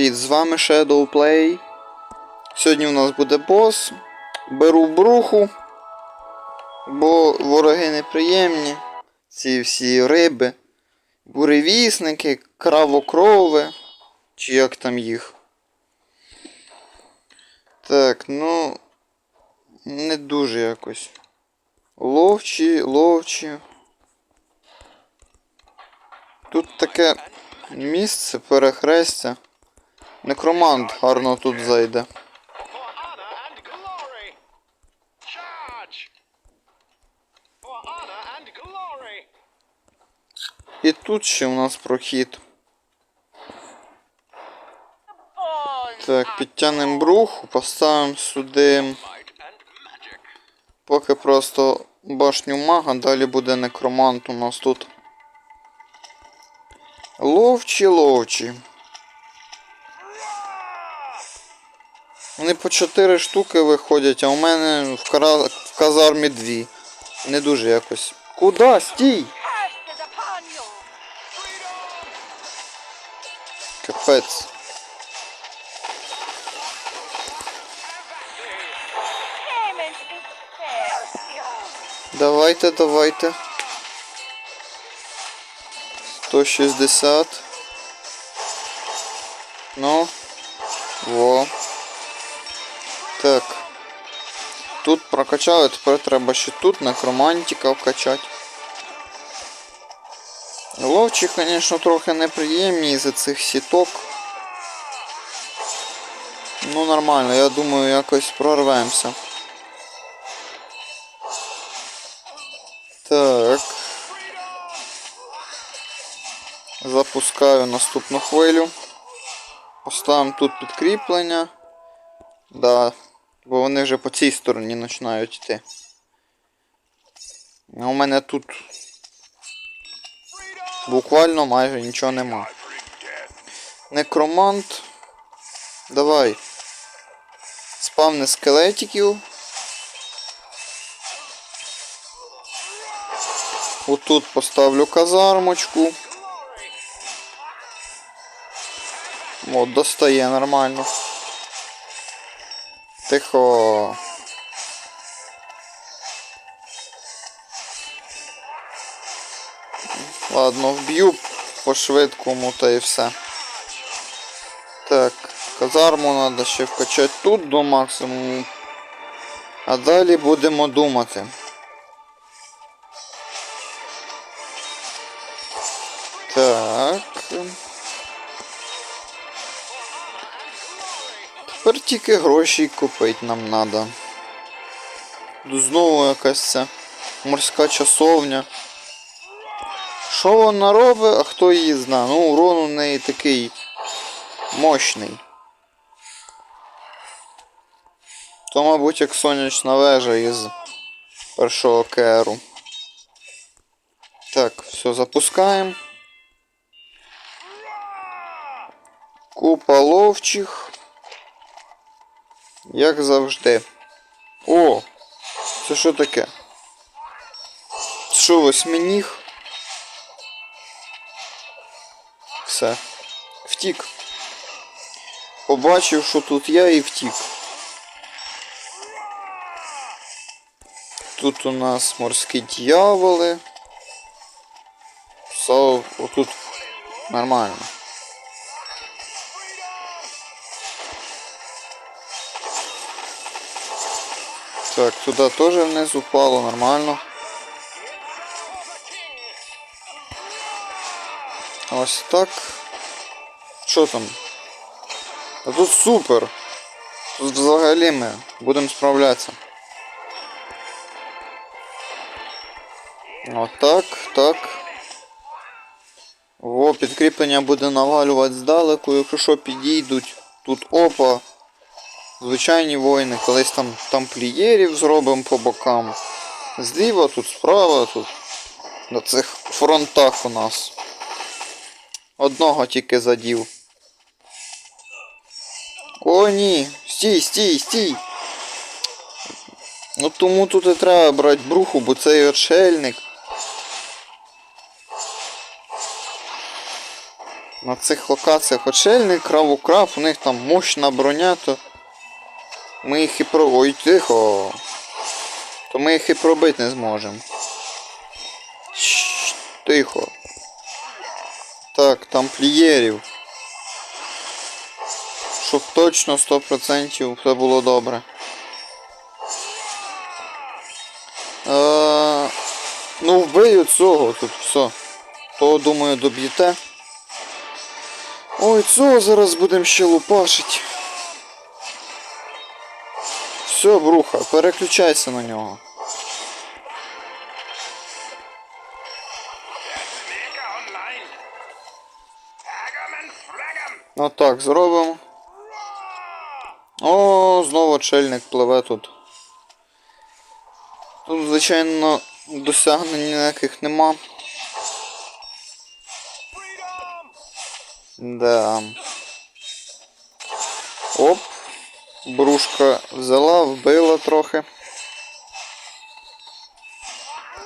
привіт! З вами Shadow Play. Сьогодні у нас буде бос. Беру бруху, бо вороги неприємні. Ці всі риби, буревісники, кравокрови, чи як там їх. Так, ну. Не дуже якось. Ловчі, ловчі. Тут таке місце перехрестя. Некромант гарно тут зайде. І тут ще у нас прохід. Так, підтягнемо бруху, поставимо сюди поки просто башню мага, далі буде некромант у нас тут. Ловчі, Вони по 4 штуки виходять, а у мене в, кара... в казармі 2. Не дуже якось. Куда? Стій! Капець. Давайте, давайте. 160. Ну. Во. Так. Тут прокачали, тепер треба ще тут некромантика вкачати. Ловчі, звісно, трохи неприємні із-за цих сіток. Ну нормально, я думаю, якось прорвемося. Так. Запускаю наступну хвилю. Поставимо тут підкріплення. Да. Бо вони вже по цій стороні починають йти. А у мене тут буквально майже нічого нема. Некромант. Давай. Спавни скелетиків. Отут поставлю казармочку. От, достає нормально. Тихо. Ладно, вб'ю по швидкому та і все. Так, казарму треба ще вкачати тут до максимуму. А далі будемо думати. Тепер тільки гроші купити нам треба. Знову якась ця морська часовня. Що вона робить, а хто її знає? Ну, урон у неї такий мощний. То, мабуть, як сонячна вежа із першого керу. Так, все, запускаємо. Купа ловчих. Як завжди. О! Це що таке? Що восьминіг? Все. Втік. Побачив, що тут я і втік. Тут у нас морські дьяволи. Все, отут нормально. Так, туди теж вниз упало, нормально. Ось так. Що там? А тут супер. Тут взагалі ми будемо справлятися. Отак, так. О, підкріплення буде навалювати здалеку, якщо що підійдуть. Тут опа. Звичайні воїни, колись там тамплієрів зробимо по бокам. Зліва, тут справа, тут на цих фронтах у нас. Одного тільки задів. О, ні! Стій, стій, стій! Ну тому тут і треба брати бруху, бо цей отшельник. на цих локаціях очельник, кравокраб, у них там мощна броня, то ми їх і про... Ой, тихо. То ми їх і пробити не зможемо. Тихо. Так, тамплієрів. Щоб точно 100% все було добре. Е, ну, вбию цього тут все. То, думаю, доб'єте. Ой, цього зараз будемо ще лупашить. Все, бруха, переключайся на нього. Отак зробимо. О, знову чельник пливе тут. Тут, звичайно, досягнень ніяких нема. Да. Брушка взяла, вбила трохи.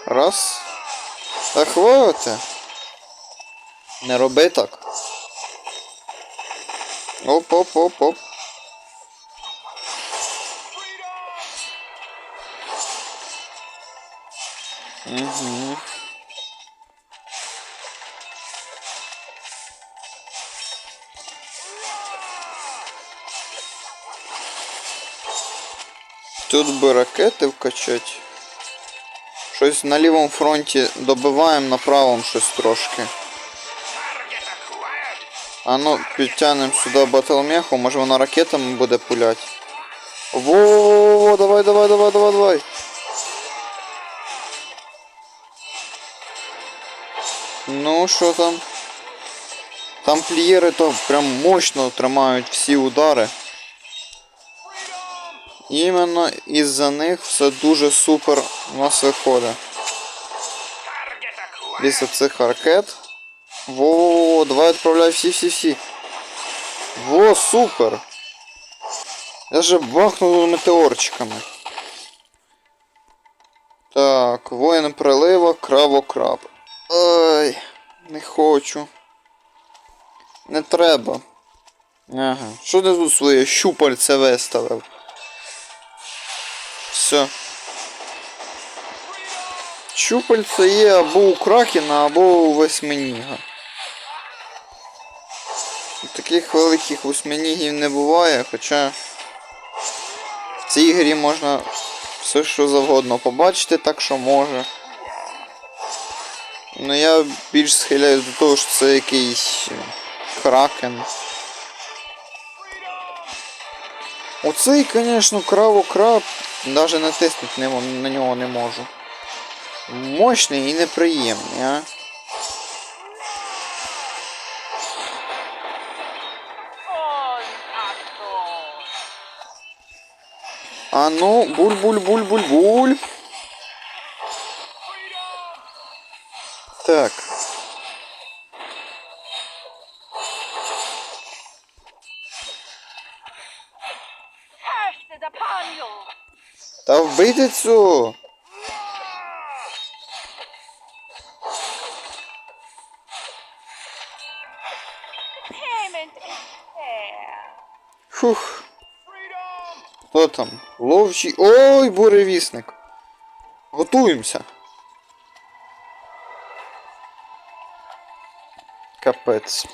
Раз. Та хватить. Не роби так. Оп, оп, оп, оп. Угу. Тут би ракети вкачать. Щось на лівому фронті добиваємо, на правому щось трошки. Target acquired. А ну, підтягнемо сюди батлмеху, може вона ракетами буде пулять. Во-во-во, давай, давай, давай, давай, давай. Ну, що там? Тамплієри то прям мощно тримають всі удари. Іменно із-за них все дуже супер у нас виходить. Після цих ракет. Во, давай відправляй всі-всі-всі. Во, супер. Я же бахнув метеорчиками. Так, воїн прилива, кравокраб. Ай, не хочу. Не треба. Ага. Що ти тут своє щупальце виставив? Все. Щупальце є або у кракена, або у восьминіга. Таких великих восьминігів не буває, хоча в цій грі можна все що завгодно побачити, так що може. Ну я більш схиляюсь до того, що це якийсь кракен. Оцей, звісно, кравокраб, навіть натиснути на нього не можу. Мощний і неприємний, а? А ну, буль-буль-буль-буль-буль. Так. Curse upon you. Та вбийте цю. Фух. Хто там? Ловчий. Ой, буревісник. Готуємося. Капець.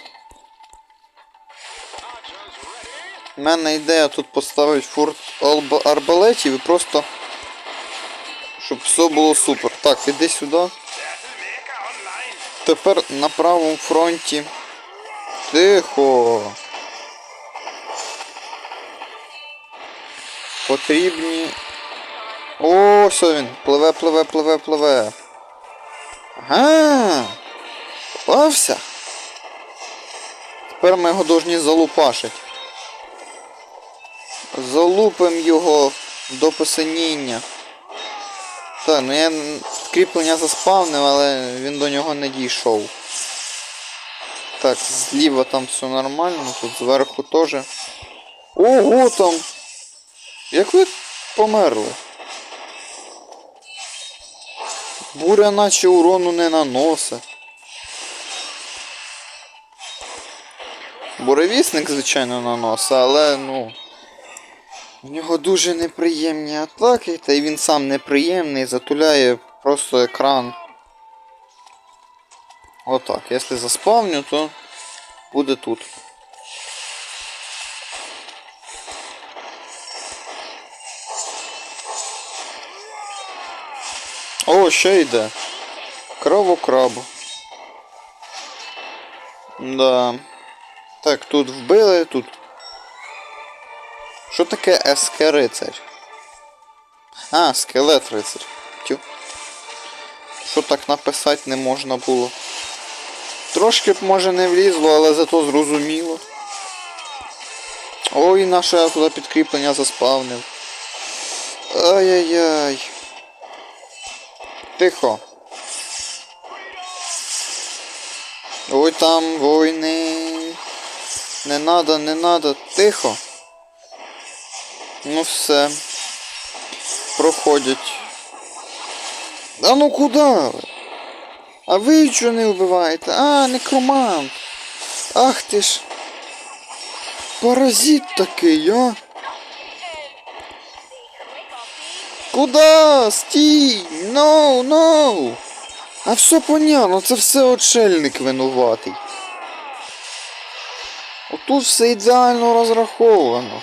У мене ідея тут поставити форт арбалетів і просто. Щоб все було супер. Так, іди сюди. Тепер на правому фронті. Тихо. Потрібні. О, все він. Пливе, пливе, пливе, пливе. Ага. Попався. Тепер ми його должні залупашить. Залупим його до посиніння. Так, ну я н- кріплення заспавнив, але він до нього не дійшов. Так, зліва там все нормально, тут зверху теж. Ого там! Як ви померли? Буря наче урону не наносить. Буревісник, звичайно, наносить, але ну. В нього дуже неприємні атаки, та й він сам неприємний, затуляє просто екран. Отак, якщо заспавню, то буде тут. О, ще йде. Кровокраб. Да. Так, тут вбили, тут. Що таке СК рицарь? А, скелет рицарь. Тю. Що так написати не можна було. Трошки б може не влізло, але зато зрозуміло. Ой, наше я туди підкріплення заспавнив. Ай-яй-яй. Тихо. Ой там войни. Не надо, не надо. Тихо. Ну все. Проходять. А ну куди ви? А ви чого не вбиваєте? А, некромант. Ах ти ж. Паразит такий, а? Куда? Стій! No, no! А все понятно, це все отшельник винуватий. Отут все ідеально розраховано.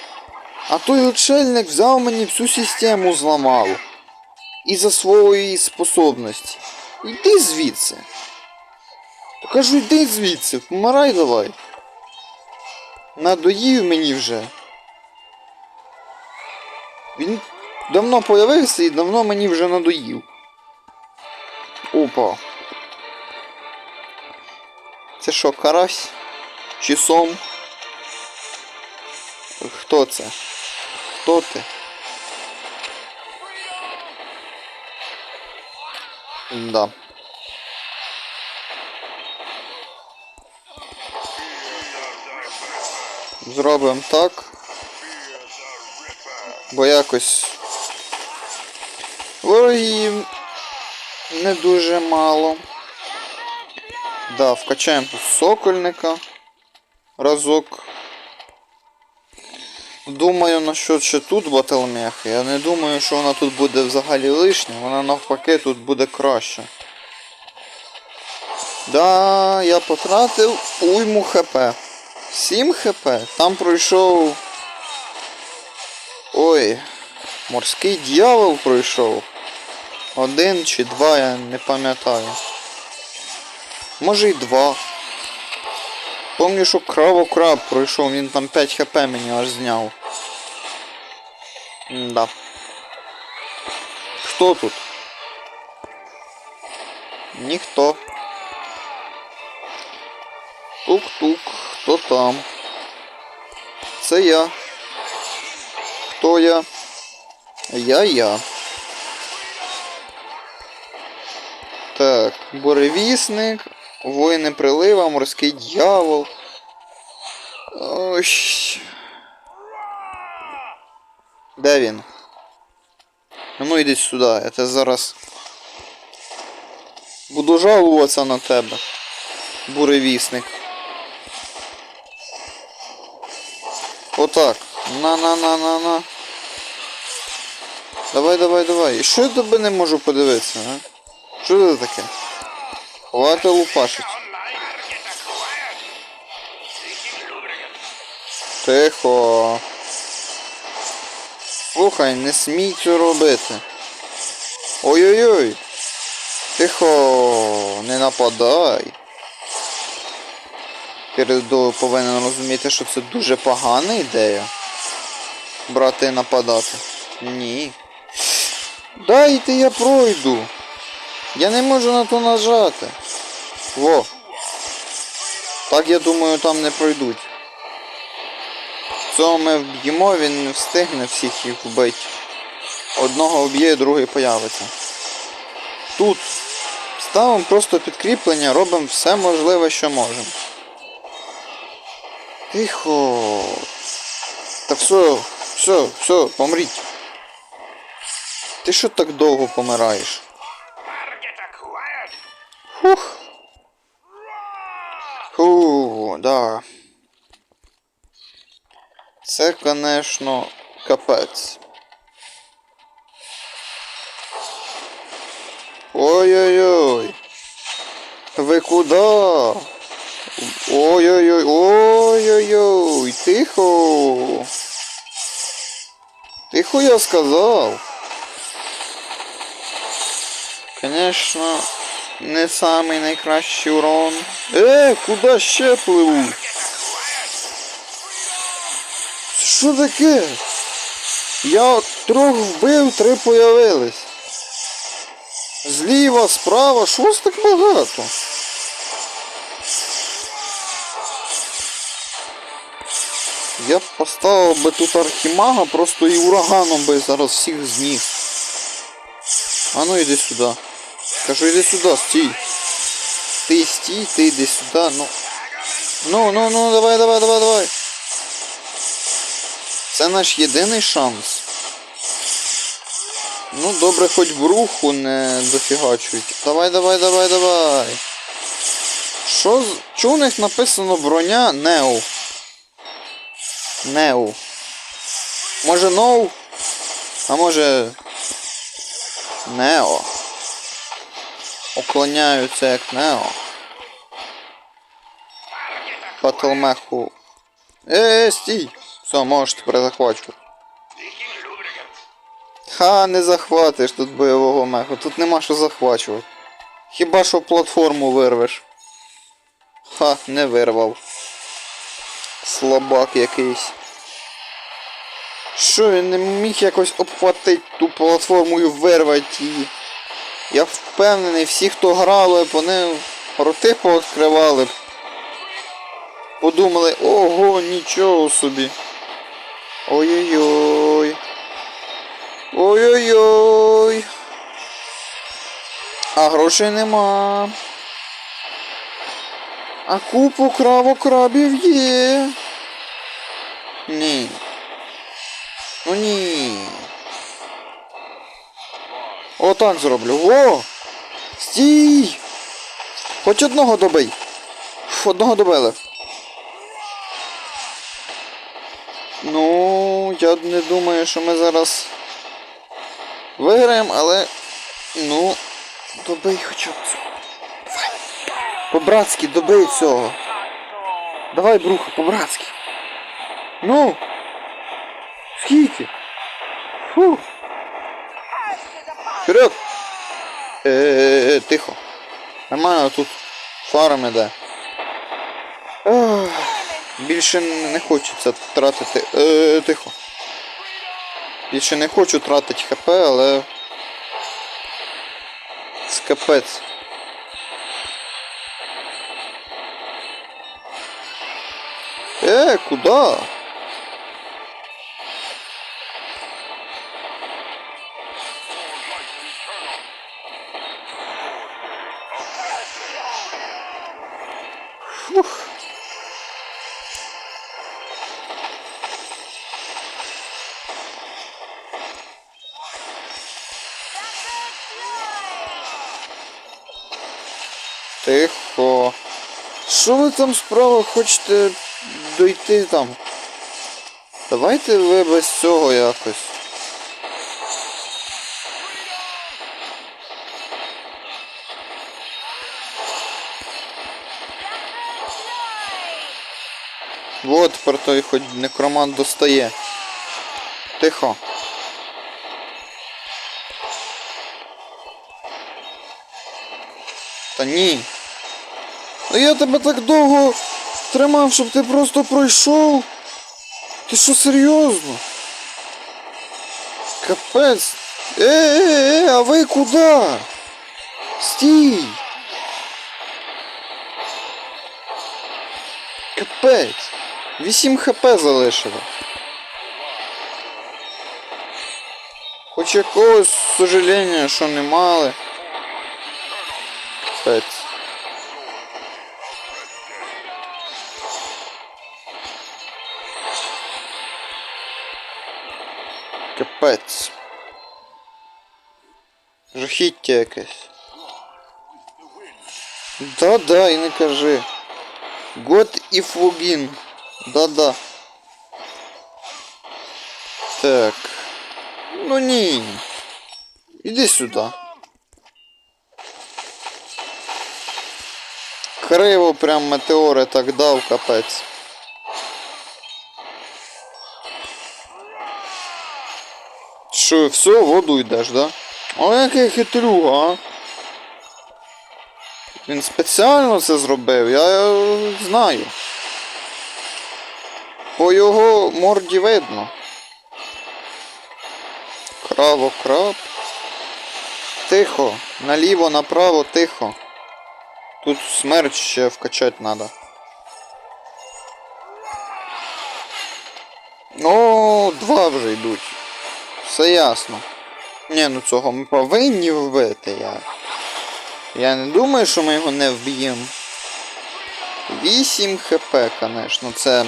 А той отшельник взяв мені всю систему зламав. Із-за своєї способності. Йди звідси. То кажу, йди звідси, помирай давай. Надоїв мені вже. Він давно появився і давно мені вже надоїв. Опа. Це що, карась? Чи сом? Хто це? Хто ти? Да. Зробимо так. Бо якось ворогів не дуже мало. Да, вкачаємо сокольника. Разок. Думаю, насчет ще тут батлмех. Я не думаю, що вона тут буде взагалі лишня, вона навпаки тут буде краще. Да, я потратив уйму хп. 7 хп. Там пройшов. Ой. Морський дьявол пройшов. Один чи два, я не пам'ятаю. Може й два. Помню, що кровокраб пройшов, він там 5 хп мені аж зняв. Да. Хто тут? Ніхто. Тук-тук, хто там? Це я. Хто я? Я я. Так, буревісник, воїни прилива, морський дьявол. Ось. Де він? Ну йди сюди, я тебе зараз буду жалуватися на тебе. Буревісник. Отак. На-на-на-на-на. Давай, давай, давай. І що я тебе не можу подивитися, а? Що це таке? Хвати лупашить. Тихо. Слухай, не смій це робити. Ой-ой-ой. Тихо, не нападай. Ти повинен розуміти, що це дуже погана ідея. Брати нападати. Ні. Дайте я пройду. Я не можу на то нажати. Во. Так я думаю там не пройдуть. Цього ми вб'ємо, він не встигне всіх їх вбити. Одного вб'є, другий появиться. Тут ставимо просто підкріплення, робимо все можливе, що можемо. Тихо. Та все, все, все, помріть. Ти що так довго помираєш? Фух. Фу, да. Це, конечно, капець. Ой-ой-ой. Ви куди? Ой-ой-ой, ой-ой-ой, тихо. Тихо я сказав. Конечно, не самий найкращий урон. Е, куди ще пливуть? Що таке? Я трьох вбив, три появились. Зліва, справа, що вас так багато? Я б поставив би тут архімага, просто і ураганом би зараз всіх зніс. А ну іди сюди. Кажу, іди сюди, стій. Ти стій, ти йди сюди, ну. Ну, ну, ну, давай, давай, давай, давай. Це наш єдиний шанс. Ну, добре, хоч в руху не дофігачують. Давай, давай, давай, давай. Що з. Чого у них написано броня Нео? Нео. Може Ноу? А може. Нео. Уклоняються як Нео. Патлмеху. Е, стій! Все, можеш тепер захвачувати. Ха, не захватиш тут бойового меху, тут нема що захвачувати. Хіба що платформу вирвеш. Ха, не вирвав. Слабак якийсь. Що він не міг якось обхватити ту платформу і вирвати її? Я впевнений, всі, хто грали, б, вони роти пооткривали б. Подумали, ого, нічого собі. Ой-ой-ой. Ой-ой-ой. А грошей нема. А купу кравокрабів є. Ні. Ну ні. Отак зроблю. Во! Стій! Хоч одного добий. Одного добили. Ну, я не думаю, що ми зараз виграємо, але. Ну, добий хоча б цього. По-братськи, добий цього. Давай, бруха, по-братськи. Ну. Скільки? Фу. Вперед! Е-е-е, тихо. Нормально тут фарм іде. Ах, Більше не хочеться тратити. Е, тихо. Більше не хочу тратити ХП, але. Це капець. Е, куда? Що ви там справа хочете дойти там? Давайте ви без цього якось. Вот тепер той хоч некромант достає. Тихо. Та ні. Ну я тебе так довго тримав, щоб ти просто пройшов. Ти що серйозно? Капець. Е, е, е, а ви куди? Стій. Капець. 8 хп залишило. Хоч якогось сожаління, що не мали. Капець. Жахіття якесь. Да-да, і не кажи. Год і фугін. Да-да. Так. Ну ні. Іди сюди. Криво прям метеори так дав, капець. Що, все, воду йдеш, да? О, який хитрюга, а? Він спеціально це зробив, я знаю. По його морді видно. Краво, краб. Тихо. Наліво, направо, тихо. Тут смерть ще вкачати треба. О, два вже йдуть. Все ясно. Ні, ну цього ми повинні вбити я. Я не думаю, що ми його не вб'ємо. 8 хп, звісно, це.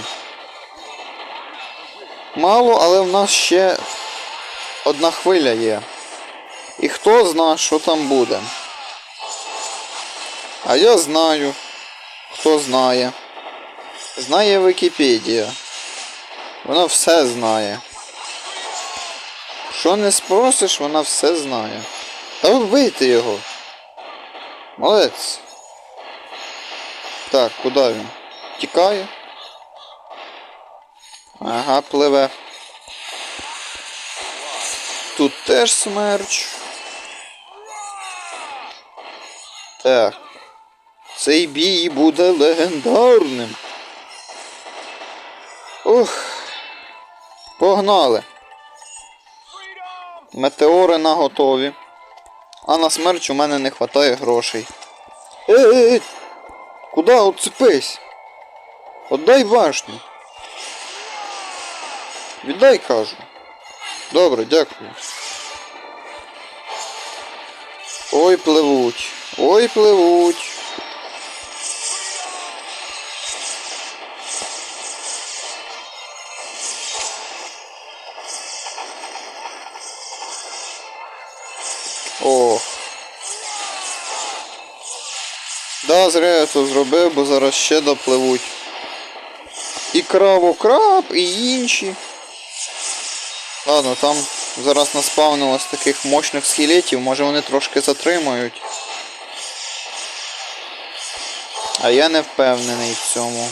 Мало, але в нас ще одна хвиля є. І хто знає, що там буде. А я знаю. Хто знає. Знає Вікіпедія. Вона все знає. Що не спросиш, вона все знає. Та вбийте його. Молодець. Так, куди він? Тікає? Ага, пливе. Тут теж смерч. Так. Цей бій буде легендарним. Ух. Погнали. Метеори на готові. А на смерч у мене не вистачає грошей. Ей, ей, куди оцепись? Отдай башню. Віддай, кажу. Добре, дякую. Ой, пливуть. Ой, пливуть. Ох. Да, зря я це зробив, бо зараз ще допливуть. І кравокраб, і інші. Ладно, там зараз наспавнилось таких мощних скелетів, може вони трошки затримають. А я не впевнений в цьому.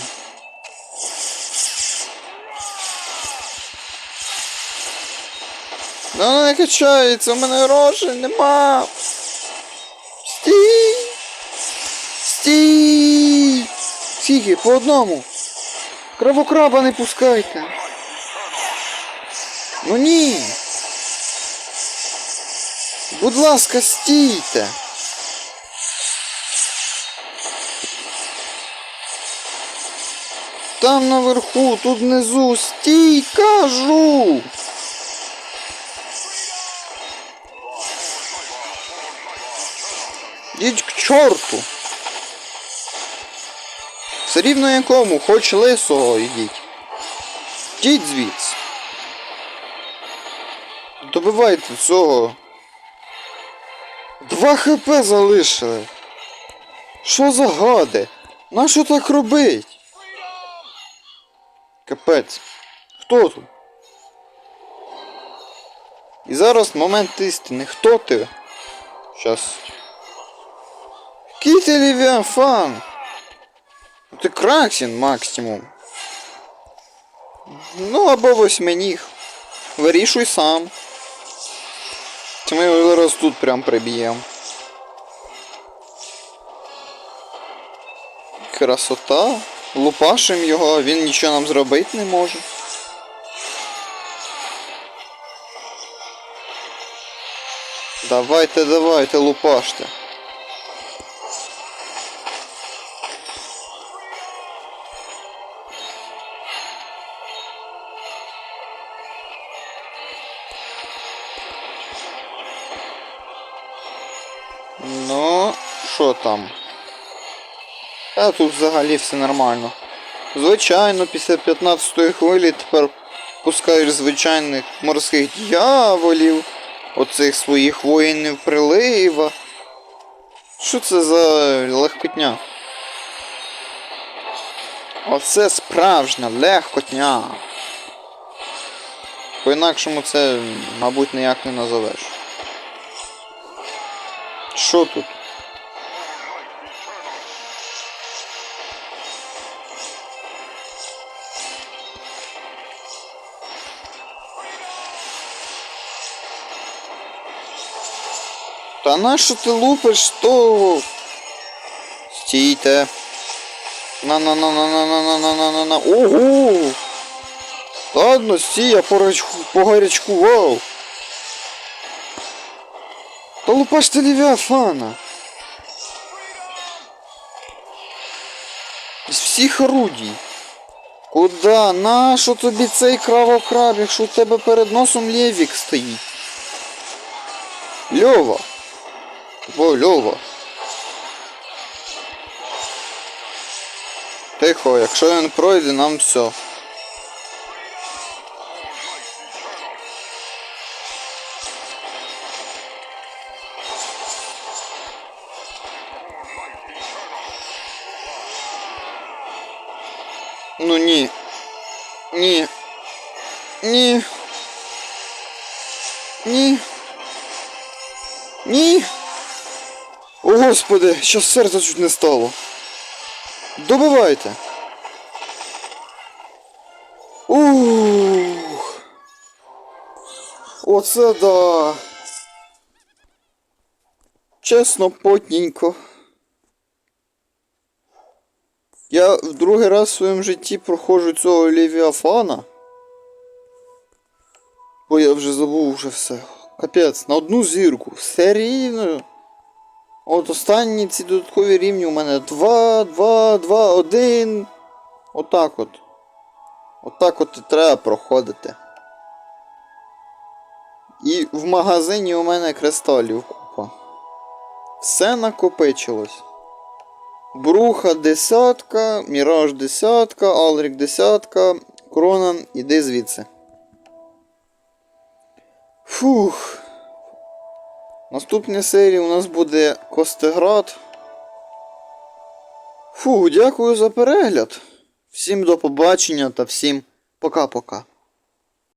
Вона не качається, у мене грошей нема. Стій! Стій! Скільки? По одному. Кровокраба не пускайте. Ну ні. Будь ласка, стійте. Там наверху, тут внизу, стій, кажу. Йдіть к чорту. Все рівно якому, хоч лисого йдіть. Йдіть звідси. Добивайте цього. Два хп залишили. Що за гади? Нащо так робить? Капець. Хто тут? І зараз момент істини. Хто ти? Щас. Левіафан? Ну, Ти Краксін максимум. Ну або восьминіг. Вирішуй сам. Чи ми зараз тут прям приб'ємо. Красота. Лупашим його, він нічого нам зробити не може. Давайте, давайте, лупаште. Тут взагалі все нормально. Звичайно, після 15-ї хвилі тепер пускаєш звичайних морських дьяволів, оцих своїх воїнів прилива. Що це за легкотня? Оце справжня легкотня. По-інакшому це, мабуть, ніяк не назовеш. Що тут? Та нащо ти лупиш того? Стійте. на на на на на на на на на на на Ого! Ладно, стій, я порачку, погарячкував. Та лупаш ти Левіафана. З всіх орудій. Куда? Нащо тобі цей кравокраб, якщо у тебе перед носом Лєвік стоїть? Льова. Во, Льова. Тихо, якщо він пройде, нам все. Господи, щас серце чуть не стало. Добивайте. Ух. Оце да. Чесно, потненько. Я в другий раз в своєму житті проходжу цього Левіафана. Бо я вже забув вже все. Капець, на одну зірку. Все. От останні ці додаткові рівні у мене 2, 2, 2, 1. Отак от. Отак от і треба проходити. І в магазині у мене кристалів купа. Все накопичилось. Бруха десятка, Міраж десятка, Алрік десятка, Кронан, іди звідси. Фух. В наступній серії у нас буде Костеград. Фу, дякую за перегляд. Всім до побачення та всім пока-пока.